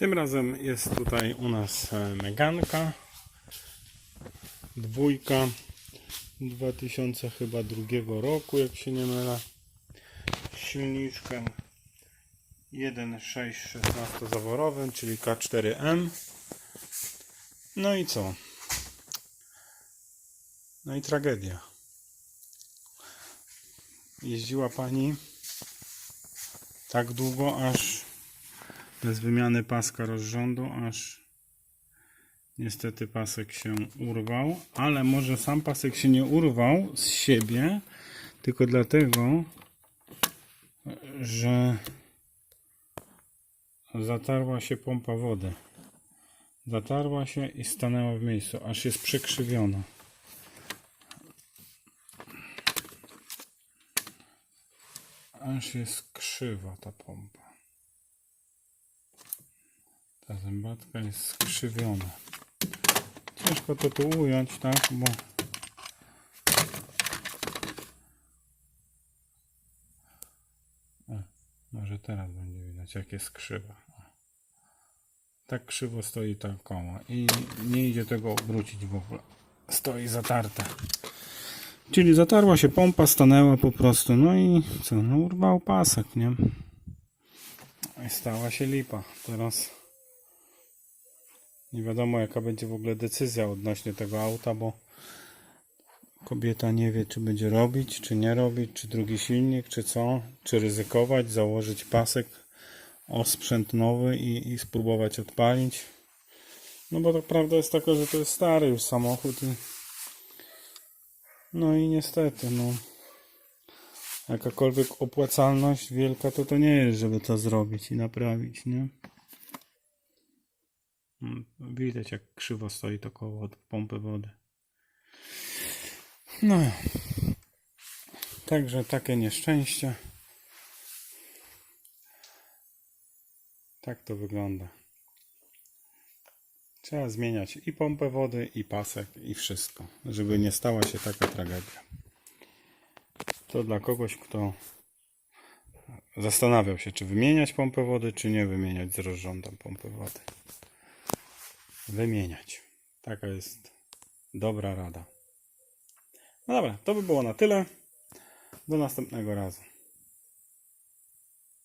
Tym razem jest tutaj u nas e, Meganka. Dwójka 2000 chyba drugiego roku, jak się nie mylę. Silniczkiem 1.6 16-zaworowym, czyli K4M. No i co? No i tragedia. Jeździła pani tak długo, aż bez wymiany paska rozrządu, aż niestety pasek się urwał, ale może sam pasek się nie urwał z siebie, tylko dlatego, że zatarła się pompa wody. Zatarła się i stanęła w miejscu, aż jest przekrzywiona. Aż jest krzywa ta pompa. Ta zębatka jest skrzywiona. Ciężko to tu ująć, tak? Bo o, może teraz będzie widać, jak jest krzywa. Tak krzywo stoi ta koła i nie idzie tego obrócić w ogóle. Stoi zatarta. Czyli zatarła się pompa, stanęła po prostu. No i co? No urwał pasek, nie? I stała się lipa. Teraz nie wiadomo jaka będzie w ogóle decyzja odnośnie tego auta, bo kobieta nie wie czy będzie robić, czy nie robić, czy drugi silnik, czy co, czy ryzykować, założyć pasek, osprzęt nowy i, i spróbować odpalić. No bo tak prawda jest taka, że to jest stary już samochód i no i niestety, no jakakolwiek opłacalność wielka to to nie jest, żeby to zrobić i naprawić, nie? Mm, Widać jak krzywo stoi to koło od pompy wody. No. Także takie nieszczęście. Tak to wygląda. Trzeba zmieniać i pompę wody, i pasek, i wszystko, żeby nie stała się taka tragedia. To dla kogoś, kto zastanawiał się, czy wymieniać pompę wody, czy nie wymieniać z rozrządem pompy wody. Wymieniać. Taka jest dobra rada. No dobra, to by było na tyle. Do następnego razu.